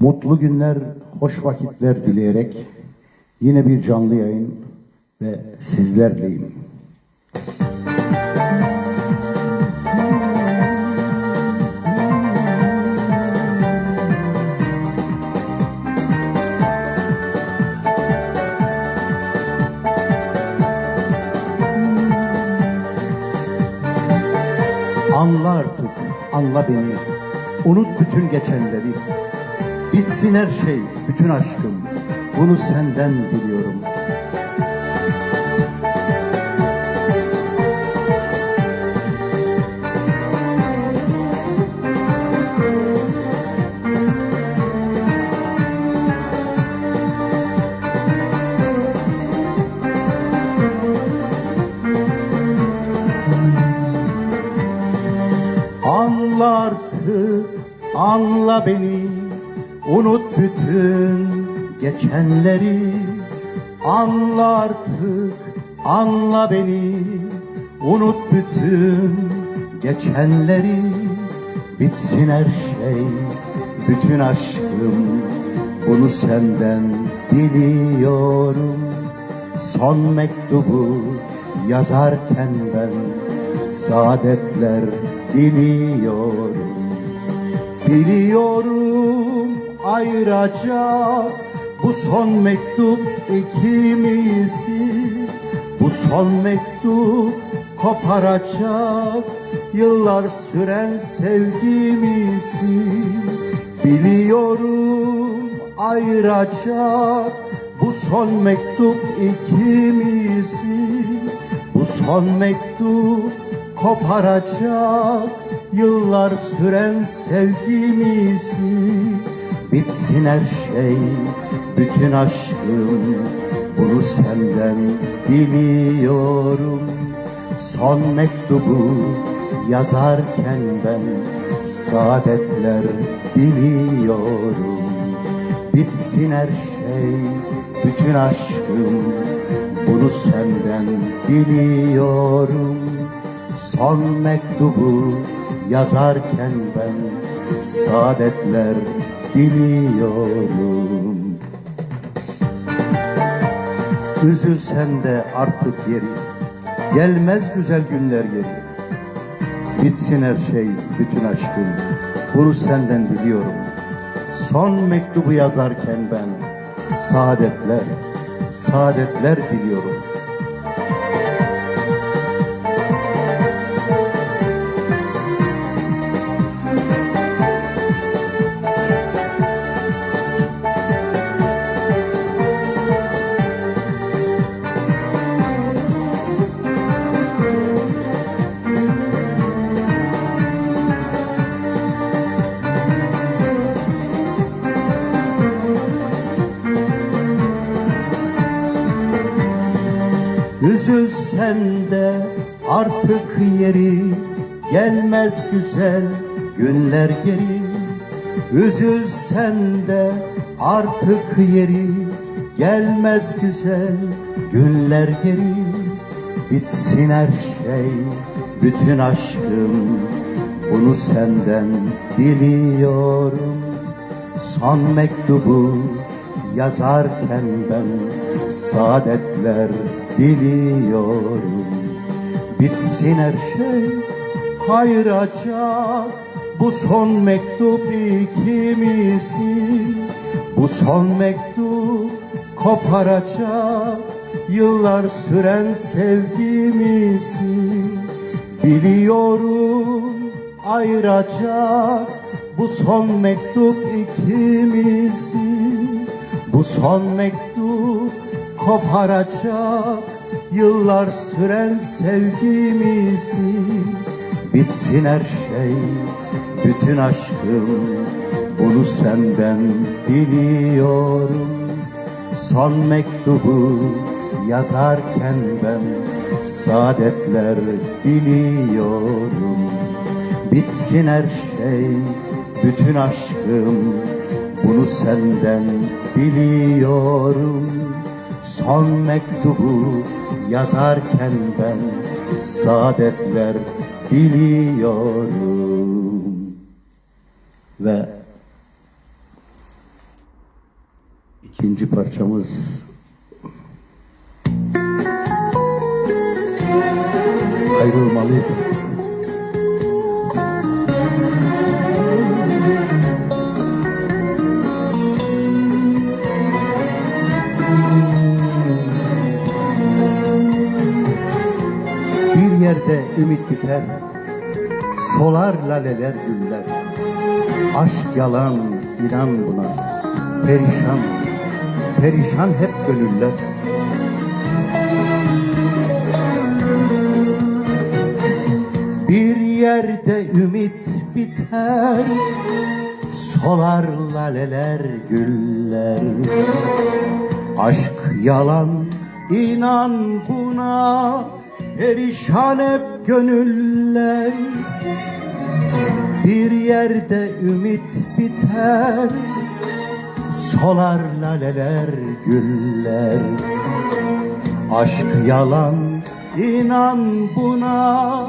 Mutlu günler, hoş vakitler dileyerek yine bir canlı yayın ve sizlerleyim. Anla artık, anla beni. Unut bütün geçenleri. Bitsin her şey, bütün aşkım. Bunu senden diliyorum. Anla artık, anla beni Unut bütün geçenleri Anla artık, anla beni. Unut bütün geçenleri Bitsin her şey, bütün aşkım. Bunu senden diliyorum. Son mektubu yazarken ben Saadetler diliyorum. Biliyorum ayıracak. Bu son mektup ikimizi Bu son mektup koparacak. Yıllar süren sevgimizi Biliyorum ayıracak. Bu son mektup ikimizi Bu son mektup koparacak. Yıllar süren sevgimizi Bitsin her şey, bütün aşkım. Bunu senden diliyorum. Son mektubu yazarken ben Saadetler diliyorum Bitsin her şey, bütün aşkım. Bunu senden diliyorum. Son mektubu yazarken ben Saadetler diliyorum Üzülsen de artık yeri Gelmez güzel günler geri. Bitsin her şey, bütün aşkım Bunu senden diliyorum. Son mektubu yazarken ben Saadetler, saadetler diliyorum Üzülsen de artık yeri gelmez güzel günler geri. Üzülsen de artık yeri gelmez güzel günler geri. Bitsin her şey bütün aşkım bunu senden diliyorum. Son mektubu yazarken ben saadetler diliyorum. Bitsin her şey hayıracak Bu son mektup ikimizi Bu son mektup koparacak Yıllar süren sevgimizi Biliyorum ayıracak. Bu son mektup ikimizi Bu son mektup koparacak. Yıllar süren sevgimizi Bitsin her şey, bütün aşkım Bunu senden diliyorum Son mektubu yazarken ben Saadetler diliyorum Bitsin her şey, bütün aşkım Bunu senden diliyorum Son mektubu yazarken ben Saadetler diliyorum Ve ikinci parçamız ayrılmalıyız ümit biter, solar laleler güller. Aşk yalan, inan buna, perişan, perişan hep gönüller. Bir yerde ümit biter, solar laleler güller. Aşk yalan, inan buna, perişan hep gönüller. Bir yerde ümit biter, solar laleler güller. Aşk yalan, inan buna,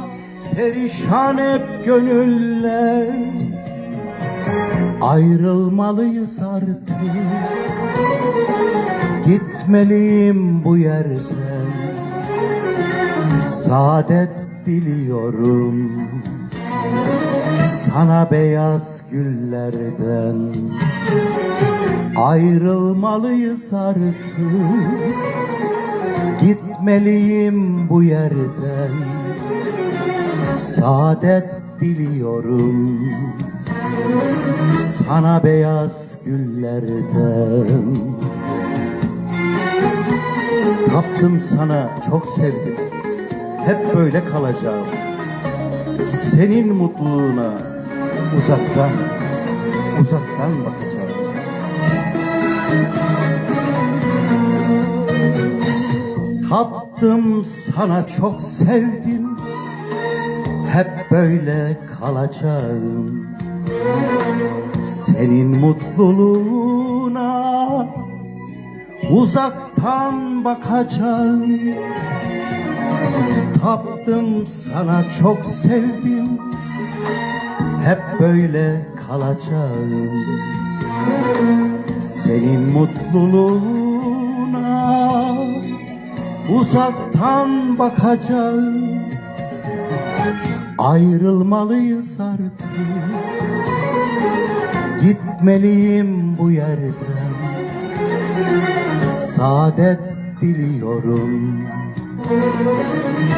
perişan hep gönüller. Ayrılmalıyız artık, gitmeliyim bu yerden. Saadet diliyorum. Sana beyaz güllerden Ayrılmalıyız artık. Gitmeliyim bu yerden. Saadet diliyorum. Sana beyaz güllerden. Taptım sana çok sevdim Hep böyle kalacağım senin mutluluğuna uzaktan, uzaktan bakacağım. Taptım sana çok sevdim, hep böyle kalacağım. Senin mutluluğuna uzaktan bakacağım. Taptım sana çok sevdim. Hep böyle kalacağım. Senin mutluluğuna Uzaktan bakacağım. Ayrılmalıyız artık. Gitmeliyim bu yerden. Saadet diliyorum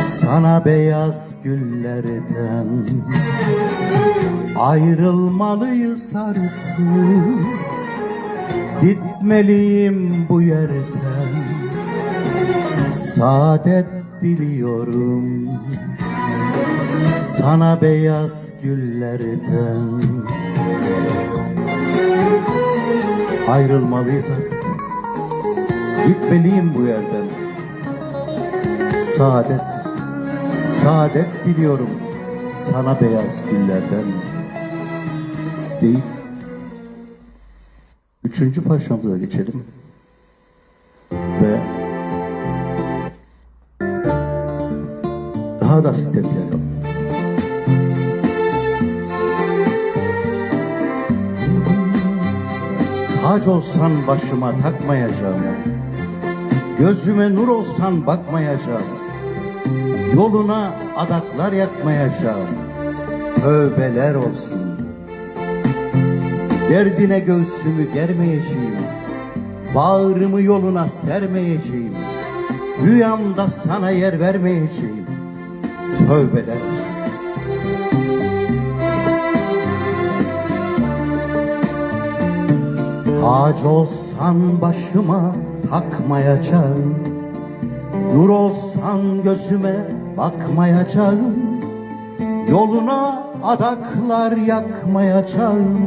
sana beyaz güllerden ayrılmalıyız artık. Gitmeliyim bu yerden. Saadet diliyorum. Sana beyaz güllerden. Ayrılmalıyız artık. Gitmeliyim bu yerden Saadet, saadet diliyorum sana beyaz güllerden deyip üçüncü parçamıza geçelim ve daha da sitemleyelim. Tac olsan başıma takmayacağım. Gözüme nur olsan bakmayacağım. Yoluna adaklar yakmayacağım. Tövbeler olsun. Derdine göğsümü germeyeceğim. Bağrımı yoluna sermeyeceğim. Rüyamda sana yer vermeyeceğim. Tövbeler olsun. Ağaç olsan başıma takmayacağım Nur olsan gözüme bakmayacağım Yoluna adaklar yakmayacağım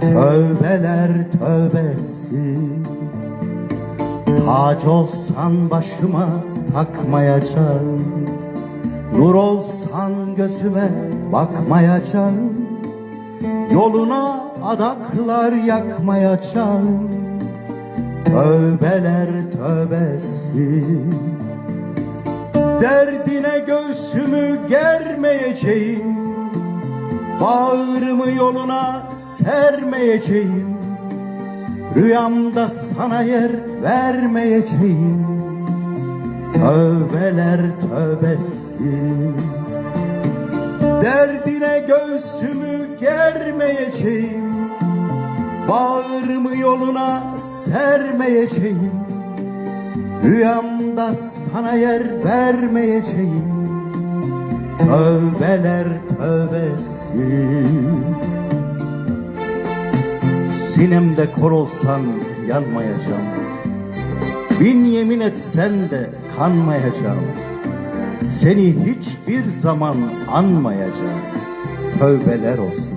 Tövbeler tövbesi. Tac olsan başıma takmayacağım Nur olsan gözüme bakmayacağım Yoluna adaklar yakmayacağım Tövbeler tövbesi Derdine göğsümü germeyeceğim. Bağrımı yoluna sermeyeceğim. Rüyamda sana yer vermeyeceğim. Tövbeler tövbesi. Derdine göğsümü germeyeceğim. Bağrımı yoluna sermeyeceğim Rüyamda sana yer vermeyeceğim. Tövbeler tövbesi Sinemde kor olsan yanmayacağım. Bin yemin etsen de kanmayacağım. Seni hiçbir zaman anmayacağım. Tövbeler olsun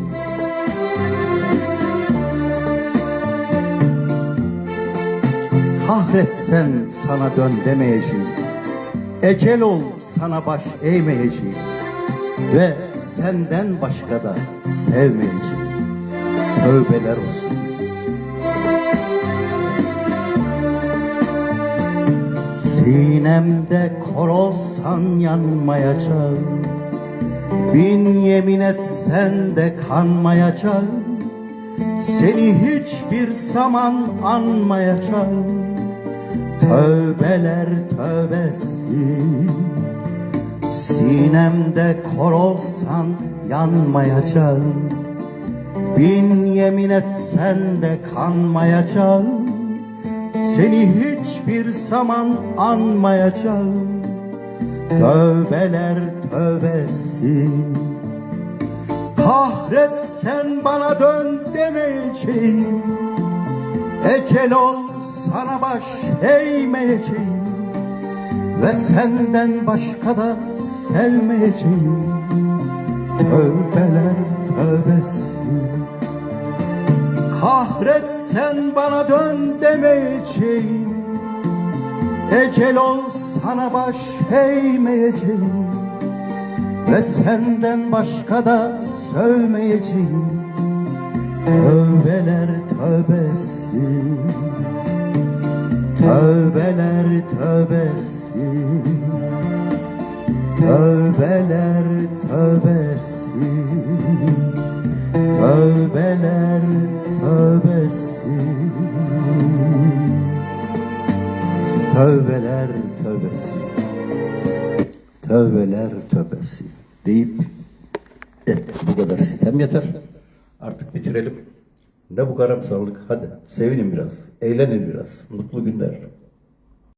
Kahretsen sana dön demeyeceğim. Ecel ol sana baş eğmeyeceğim. Ve senden başka da sevmeyeceğim. Tövbeler olsun. Sinemde kor olsan yanmayacağım. Bin yemin etsen de kanmayacağım. Seni hiçbir zaman anmayacağım Tövbeler tövbesi. Sinemde kor olsan yanmayacağım. Bin yemin etsen de kanmayacağım. Seni hiçbir zaman anmayacağım. Tövbeler tövbesi. Kahretsen bana dön demeyeceğim. Ecel ol sana baş eğmeyeceğim Ve senden başka da sevmeyeceğim. Tövbeler tövbesi. Kahretsen bana dön demeyeceğim. Ecel ol sana baş eğmeyeceğim Ve senden başka da sevmeyeceğim. Tövbeler tövbesi Tövbeler tövbesi. Tövbeler tövbesi Ne bu karamsarlık hadi sevinin biraz, eğlenin biraz. Mutlu günler.